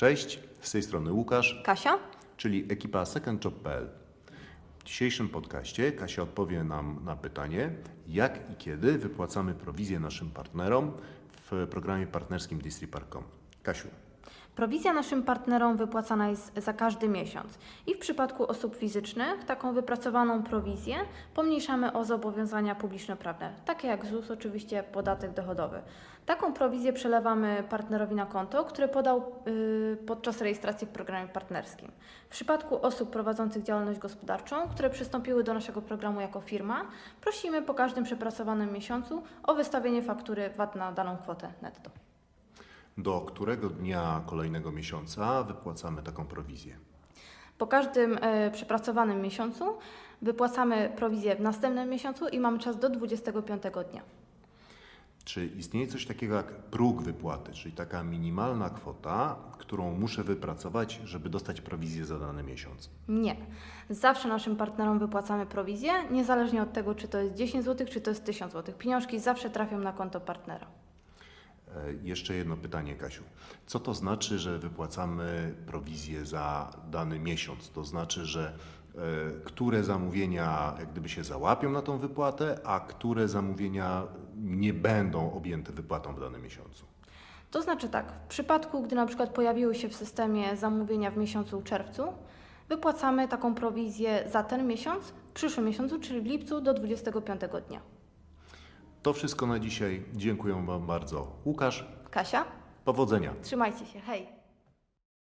Cześć, z tej strony Łukasz, Kasia? czyli ekipa secondjob.pl. W dzisiejszym podcaście Kasia odpowie nam na pytanie, jak i kiedy wypłacamy prowizję naszym partnerom w programie partnerskim Distripark.com. Kasiu, Prowizja naszym partnerom wypłacana jest za każdy miesiąc. I w przypadku osób fizycznych taką wypracowaną prowizję pomniejszamy o zobowiązania publiczno-prawne, takie jak ZUS, oczywiście podatek dochodowy. Taką prowizję przelewamy partnerowi na konto, które podał y, podczas rejestracji w programie partnerskim. W przypadku osób prowadzących działalność gospodarczą, które przystąpiły do naszego programu jako firma, prosimy po każdym przepracowanym miesiącu o wystawienie faktury VAT na daną kwotę netto. Do którego dnia kolejnego miesiąca wypłacamy taką prowizję? Po każdym e, przepracowanym miesiącu wypłacamy prowizję w następnym miesiącu i mamy czas do 25 dnia. Czy istnieje coś takiego jak próg wypłaty, czyli taka minimalna kwota, którą muszę wypracować, żeby dostać prowizję za dany miesiąc? Nie. Zawsze naszym partnerom wypłacamy prowizję, niezależnie od tego, czy to jest 10 zł, czy to jest 1000 zł. Pieniążki zawsze trafią na konto partnera. E, Jeszcze jedno pytanie, Kasiu. Co to znaczy, że wypłacamy prowizję za dany miesiąc? To znaczy, że e, które zamówienia jak gdyby się załapią na tą wypłatę, a które zamówienia nie będą objęte wypłatą w danym miesiącu? To znaczy tak, w przypadku, gdy na przykład pojawiły się w systemie zamówienia w miesiącu czerwcu, wypłacamy taką prowizję za ten miesiąc, w przyszłym miesiącu, czyli w lipcu do 25 dnia. To wszystko na dzisiaj. Dziękuję Wam bardzo. Łukasz, Kasia, powodzenia. trzymajcie się, hej!